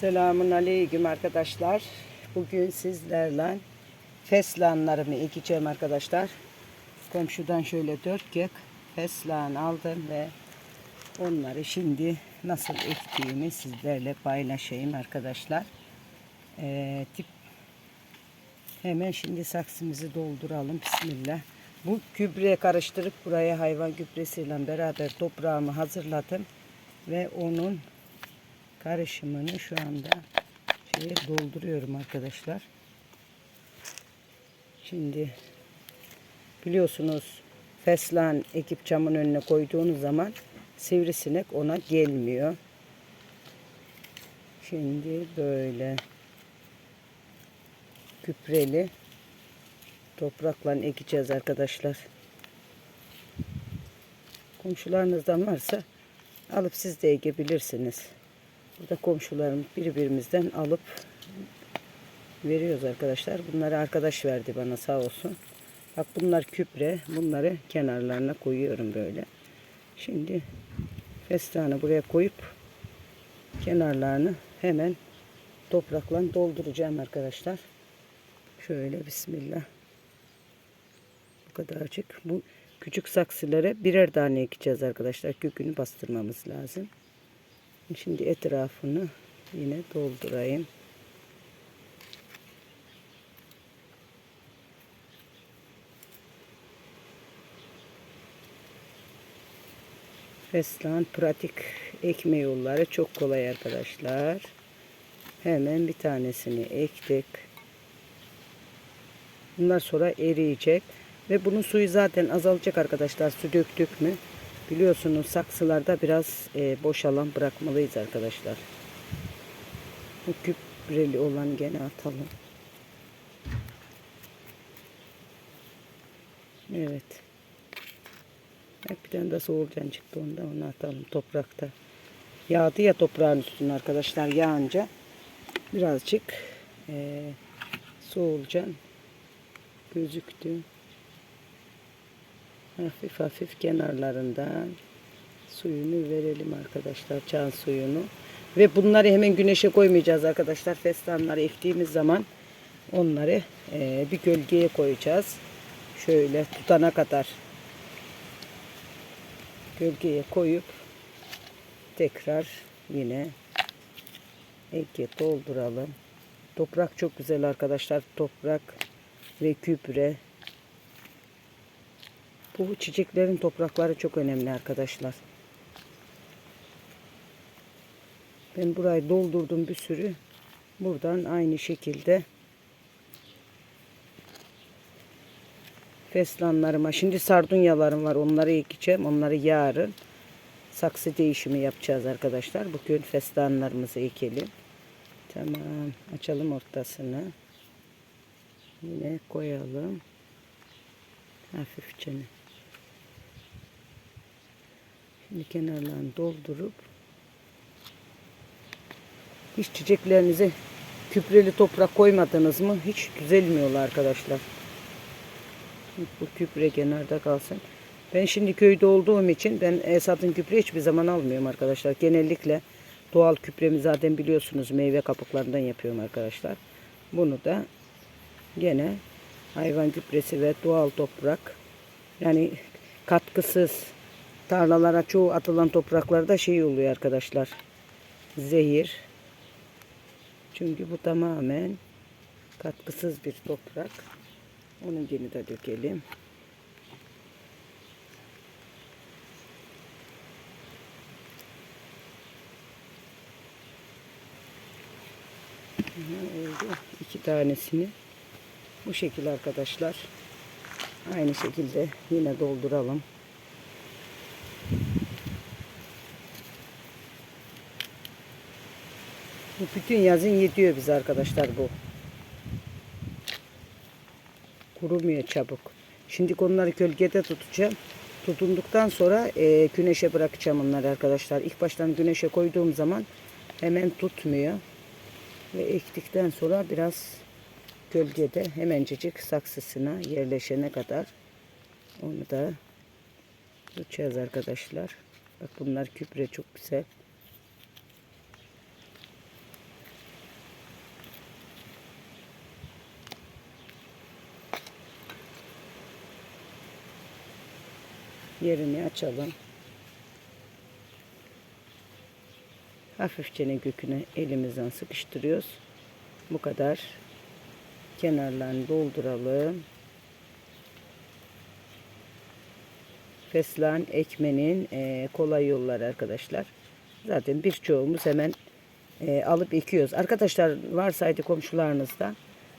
Selamun aleyküm arkadaşlar. Bugün sizlerle feslanlarımı ekeceğim arkadaşlar. Komşudan şöyle dört kök feslan aldım ve onları şimdi nasıl ektiğimi sizlerle paylaşayım arkadaşlar. Ee, tip Hemen şimdi saksımızı dolduralım. Bismillah. Bu gübre karıştırıp buraya hayvan gübresiyle beraber toprağımı hazırladım. Ve onun karışımını şu anda şeye dolduruyorum arkadaşlar. Şimdi biliyorsunuz feslan ekip camın önüne koyduğunuz zaman sivrisinek ona gelmiyor. Şimdi böyle gübreli toprakla ekeceğiz arkadaşlar. Komşularınızdan varsa alıp siz de ekebilirsiniz. Burada komşularım birbirimizden alıp veriyoruz arkadaşlar. Bunları arkadaş verdi bana sağ olsun. Bak bunlar küpre. Bunları kenarlarına koyuyorum böyle. Şimdi festanı buraya koyup kenarlarını hemen toprakla dolduracağım arkadaşlar. Şöyle bismillah. Bu kadarcık. Bu küçük saksılara birer tane ekeceğiz arkadaşlar. Kökünü bastırmamız lazım. Şimdi etrafını yine doldurayım. Feslan pratik ekme yolları çok kolay arkadaşlar. Hemen bir tanesini ektik. Bunlar sonra eriyecek. Ve bunun suyu zaten azalacak arkadaşlar. Su döktük mü? Biliyorsunuz saksılarda biraz e, boş alan bırakmalıyız arkadaşlar. Bu küpreli olan gene atalım. Evet. Bak bir tane de soğurcan çıktı onda onu atalım toprakta. Yağdı ya toprağın üstüne arkadaşlar yağınca birazcık e, soğulcan gözüktü. Hafif hafif kenarlarından suyunu verelim arkadaşlar. Çan suyunu. Ve bunları hemen güneşe koymayacağız arkadaşlar. Festanları ektiğimiz zaman onları e, bir gölgeye koyacağız. Şöyle tutana kadar gölgeye koyup tekrar yine eke dolduralım. Toprak çok güzel arkadaşlar. Toprak ve kübre. Bu çiçeklerin toprakları çok önemli arkadaşlar. Ben burayı doldurdum bir sürü. Buradan aynı şekilde feslanlarıma. Şimdi sardunyalarım var. Onları ekeceğim. Onları yarın saksı değişimi yapacağız arkadaşlar. Bugün festanlarımızı ekelim. Tamam. Açalım ortasını. Yine koyalım. Hafifçe. Şimdi kenarlarını doldurup hiç çiçeklerinize küpreli toprak koymadınız mı hiç düzelmiyorlar arkadaşlar. Bu küpre kenarda kalsın. Ben şimdi köyde olduğum için ben Esat'ın küpre hiçbir zaman almıyorum arkadaşlar. Genellikle doğal küpremi zaten biliyorsunuz meyve kabuklarından yapıyorum arkadaşlar. Bunu da gene hayvan gübresi ve doğal toprak yani katkısız tarlalara çoğu atılan topraklarda şey oluyor arkadaşlar. Zehir. Çünkü bu tamamen katkısız bir toprak. Onun yeni de dökelim oldu. İki tanesini. Bu şekilde arkadaşlar. Aynı şekilde yine dolduralım. Bütün yazın yetiyor bize arkadaşlar bu. Kurumuyor çabuk. Şimdi onları gölgede tutacağım. Tutunduktan sonra e, güneşe bırakacağım onları arkadaşlar. İlk baştan güneşe koyduğum zaman hemen tutmuyor. Ve ektikten sonra biraz gölgede hemencecik saksısına yerleşene kadar onu da tutacağız arkadaşlar. Bak bunlar kübre çok güzel. Yerini açalım. Hafifçe göküne elimizden sıkıştırıyoruz. Bu kadar. Kenarlarını dolduralım. Feslan ekmenin e, kolay yolları arkadaşlar. Zaten birçoğumuz hemen e, alıp ekiyoruz. Arkadaşlar varsaydı komşularınızda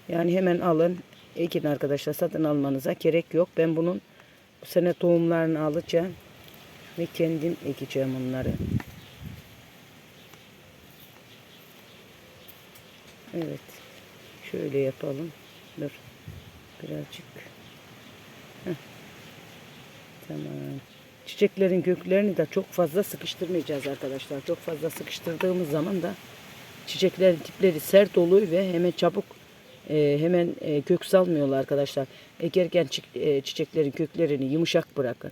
yani hemen alın ekin arkadaşlar satın almanıza gerek yok. Ben bunun bu sene tohumlarını alacağım ve kendim ekeceğim onları. Evet. Şöyle yapalım. Dur. Birazcık. Heh. Tamam. Çiçeklerin köklerini de çok fazla sıkıştırmayacağız arkadaşlar. Çok fazla sıkıştırdığımız zaman da çiçeklerin tipleri sert oluyor ve hemen çabuk e, hemen e, kök salmıyorlar arkadaşlar. Ekerken çi- e, çiçeklerin köklerini yumuşak bırakın.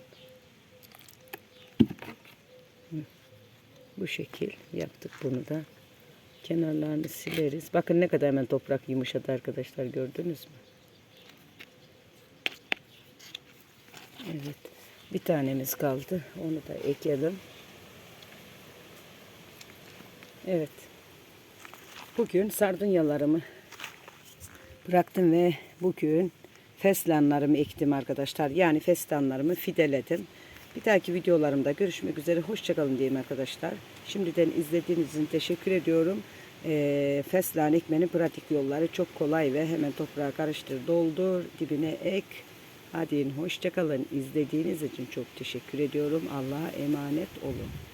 Bu şekil yaptık bunu da. Kenarlarını sileriz. Bakın ne kadar hemen toprak yumuşadı arkadaşlar gördünüz mü? Evet. Bir tanemiz kaldı. Onu da ekelim. Evet. Bugün sardunyalarımı bıraktım ve bugün feslanlarımı ektim arkadaşlar. Yani festanlarımı fideledim. Bir dahaki videolarımda görüşmek üzere. Hoşçakalın diyeyim arkadaşlar. Şimdiden izlediğiniz için teşekkür ediyorum. Ee, feslan ekmenin pratik yolları çok kolay ve hemen toprağa karıştır, doldur, dibine ek. Hadi hoşçakalın. İzlediğiniz için çok teşekkür ediyorum. Allah'a emanet olun.